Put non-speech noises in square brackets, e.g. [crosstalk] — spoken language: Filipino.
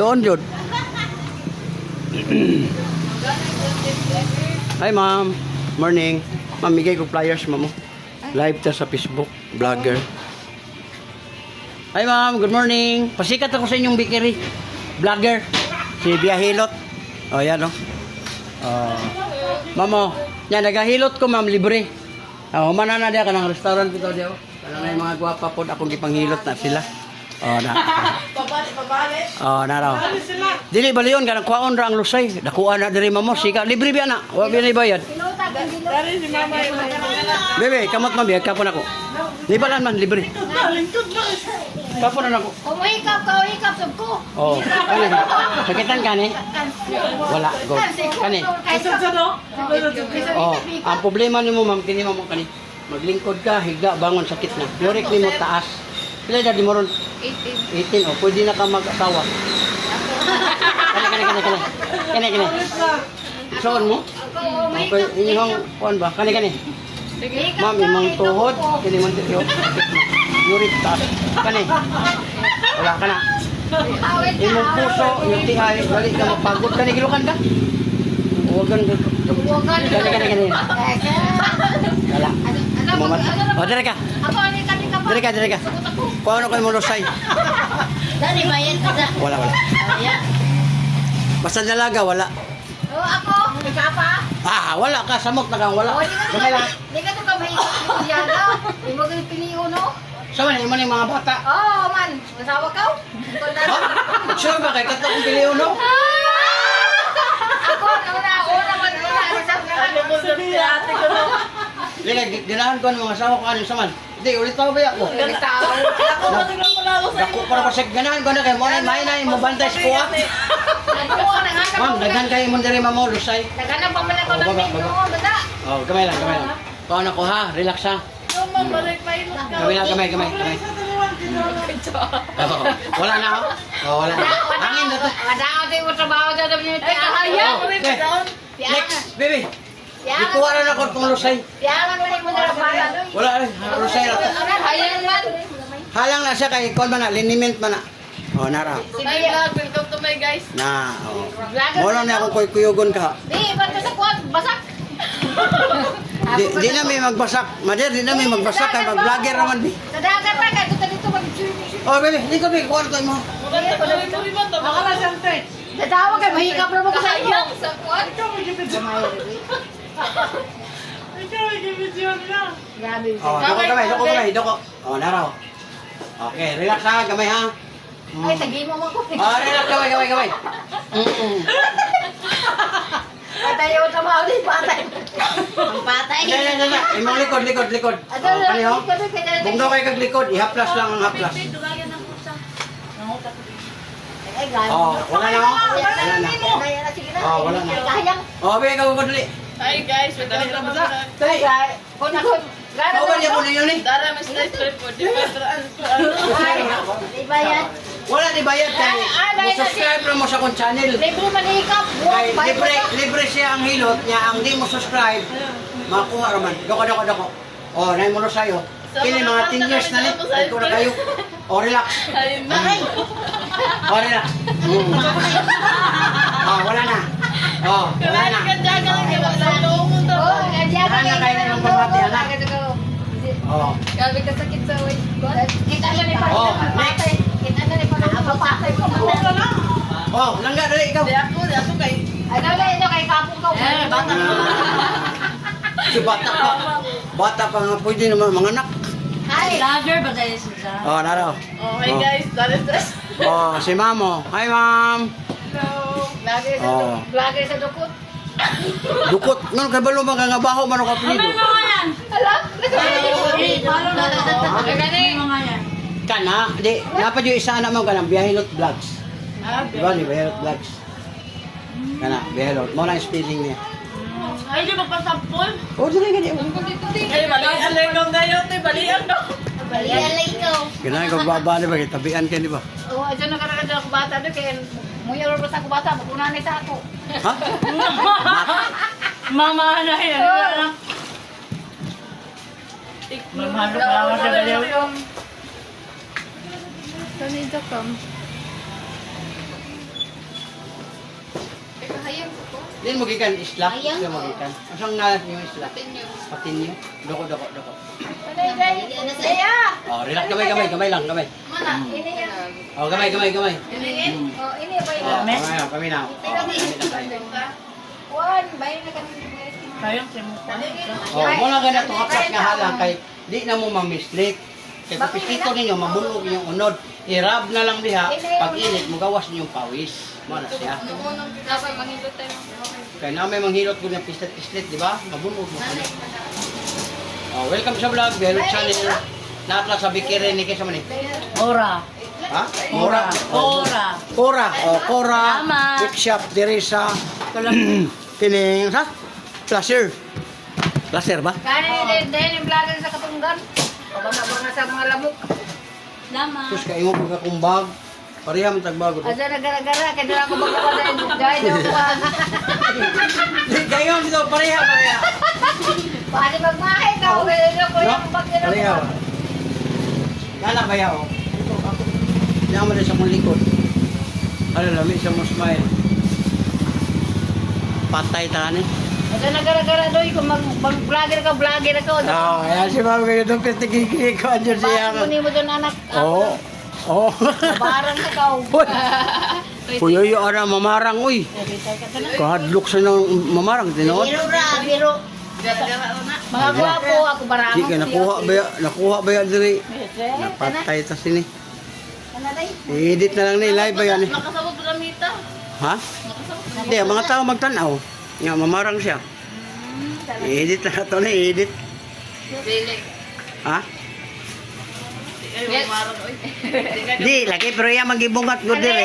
Tuon jud. [clears throat] Hi ma'am. Morning. Ma'am, bigay ko flyers ma'am. oh. Live ta sa Facebook, vlogger. Hi ma'am, good morning. Pasikat ako sa inyong bakery. Vlogger. Si Biahilot. Oh, yan oh. Oh. Ma'am, oh. Yan, nagahilot ko ma'am, libre. Oh, humana na diya ka ng restaurant ko diya. Kala na yung mga gwapa po akong gipanghilot na sila. Oh, na. [laughs] Oh, na raw. Dili baliyon kanang kuwaon ra ang lusay. Dakuan na diri mamo sika libre biya na. Wa biya ni bayad. Dari si mama yung Bebe, kamot man biya kapon ako. Libalan man libre. Kapon na ako. Kumahikap ka, uhikap sab ko. Oh, kani. Sakitan kani? Wala, go. Kani. Oh, ang problema nimo ma'am kini mo kani. Maglingkod ka, higa, bangon sakit na. Yurik nimo taas. Pila di mo ron? 18. 18. Oh, pwede na ka mag-asawa. Kani, kani, kani, kani. Kani, kani. Soon mo? Okay, inyong kuan ba? Kani, kani. Ma'am, imong tuhod, kini man dito. Yurik taas. Kani. Wala ka na. Imong puso, yung tihay, dali ka mapagod. Kani, gilukan ka? Huwag kang Kani, kani, kani. Wala. Mamat. O, dire ka. Ako, ani ka, ka pa. Dire ka, dire ka. Kung ano kayo mo lusay? Dali, bayan ka sa. Wala, wala. Basta dalaga, wala. Oh, ako, ikaw pa. Ah, wala ka. Samok na kang wala. Oh, di ka Gamay lang. Di ka to ka mahikap ni Diana. Di mo kayo piliho, no? Sama na, yung mga bata. Oh, man. Masawa ka? Na. Ha? Sure ba kay kato kong pili uno? Ako, una, una, man, una. Ano mo sabi ate ko no? Lila, ginahan ko ang mga asawa ko ano saman. Hindi, ulit pa ba ako? Tao. Ako matulong ko na ako sa Dako para pa sa ganahan ko na kay mo may na mo bantay sa kuha. Ma'am, daghan kayo mo diri mamo lusay. Naghanap pa man ako Oh, ng menu. baba. Bata. Oh, gamay lang, gamay lang. Kuha na ko ha, relax ha. Mama, balik pa yun. Gamay lang, gamay, gamay, gamay. Oh, wala na ako. Oh, wala na. Hangin na to. Madao tayo mo trabaho ni Ay, kahaya! Oh. Next, baby. Ikuha na ako itong para. Wala, eh, lusay na to. Ayan man. Halang na siya kay kon na, liniment man na. Oh, nara. Vlog, welcome to my guys. Na, oh. Muna na akong kuy-kuyugon ka. Di, ba't sa kuwan? Basak. Di, di na may magbasak. Mader, di na may magbasak. Kay mag-vlogger naman, bi. Sa dagat pa, kaya dito dito mag-swimming. Oh, baby, di ko. Kuha na mo. Natawa ka, mahikap na mo ka sa iyo. Sa kuwan? Grabe. Oh, doko gamay, doko gamay, doko. Oh, nara. oh. Okay, relax ha, gamay ha. Mm. Ay, tagi mo mo ko. Oh, relax, gamay, gamay, gamay. Mm-mm. Ay, tayo trabaho din, patay. Ang patay. Dali, dali, dali. Imong likod, likod, likod. Oh, Ano, kani ho? ano, kaya- Bugno kay kag likod, ihaplas lang ang haplas. Oh, wala na ho? Wala na. Na, na. Oh, wala na. Kayang. Oh, baby, ikaw ko dali. Hi guys, welcome to my. Ay, grabe. Kung ako, grabe. Oh, bali ako na yun eh. Dara, mas. Di ba, Dara, Ay, di ba yan? Wala di bayad kay. Ay, ay, bayad na mo sa akong channel. Libre manikap. Libre libre siya ang hilot niya ang di mo subscribe. Makuha raman. Doko doko doko. Oh, nay mo na sayo. Kini mga 10 years na ni. Ito na kayo. Oh, relax. Ayun na. Oh, relax. Mm. Oh, wala na. Oh, wala na. Kaya ka dyan, kaya wala sa loob mo. Oh, kaya Wala na kayo ng pamati, anak. Oh. Grabe ka sakit sa. Kita na ni pa. Oh, next. Kita na ni pa. Napapatay ko na. Oh, langga dali ikaw. Di ako, di ako kay... Ano na ito kay kapong ka? Eh, bata Si bata pa. Bata pa nga pwede naman mga anak. Hi. Vlogger ba tayo sila? Oh, naro. Oh, hi guys, Dara stress. Oh, si mamo. Hi, ma'am. Hello. Vlogger sa Oh. dukot. Vlogger sa dukot. Dukot. Ngon kay balo mga nga baho man ako apelido. Ano mga yan? Hala? Follow na Ano gani? Ano mga yan? Kana, di, napad yung isa anak mo kanang Biyahilot Vlogs. Ah, Di ba ni Biyahilot Vlogs? Kana, Biyahilot. Mo na yung spelling niya. Ay, di ba pasampol? Oh, dali gani. Ay, balian lang kong gayon, te, balian daw. Balian lang ikaw. Kana ko baba di ba tabian kay di ba? Oh, adyan na karagad ako bata doon kaya muya ro sa bata, makunan ni sa ako. Ha? Mama na yan. Mamalo pa lang sa baliw. Kanina kam. Ayun ko. Din mo gikan isla. Di mo gikan. Asang ngalan niyo isla? Patinyo. Patinyo. Doko doko doko. Panay, day. Daya. Oh, relax gamay gamay gamay lang gamay. Mana? Ini yan. Oh, gamay gamay gamay. Ini Oh, na, kami na. Oh, kami na tayo. Juan, bayan na kami. Sayang si Mukha. Oh, mo lang ganito kapat nga halang kay di na mo ma-mistake. Kay pisito ninyo, mabulog yung unod. I-rub na lang diha. Pag init, magawas niyo yung pawis. Mo na siya. Kaya na may manghilot ko ng pislet-pislet, di ba? Mabulog mo. Oh, welcome sa vlog, Belog Channel. Lahat lang sa bikiri ni Kesa man eh. Ora. Ha? Mura. Ora. Cora. Oh, Cora. Tama. Big shop diri sa kining [clears throat] sa Placer. Placer ba? Kani din din yung vlogger sa katunggan. Pabanga-banga sa mga lamok. Lama. Tapos kayo mo pagkakumbag. Pareha mo tagbago. Asa na gara-gara kay dala ko bago ka din. Dahil yung kuwan. Kayo dito pareha pareha. Pwede magmahay ka. Oo. Kaya ko No? yung bagyo Pareha. ba? Lala ba yaw? Rin sa mong likod. Ano lami sa mo smile. Patay tani. Asa na gara-gara doy kung mag-vlogger ka, vlogger ka. Ah, ayan si Ma'am kayo doon kitikiki ko andyan siya. Bakit mo mo doon anak? Oo. Oo. Barang ka ka. [laughs] Uy. Uy, uy, ara mamarang uy. Kahadlok sa nang mamarang tinood. Biro ra, biro. Na. Mga gwapo ako barang. Ka nakuha ba nakuha ba diri? Napatay ta sini. Kanaday. Edit na lang ni live ba yan eh. Makasabot ko gamita. Ha? Hindi, ang mga tao magtanaw. Nga, mamarang siya. Edit na to na, edit. Dili. Ha? Di, lagi pero yan magibungat ko dire.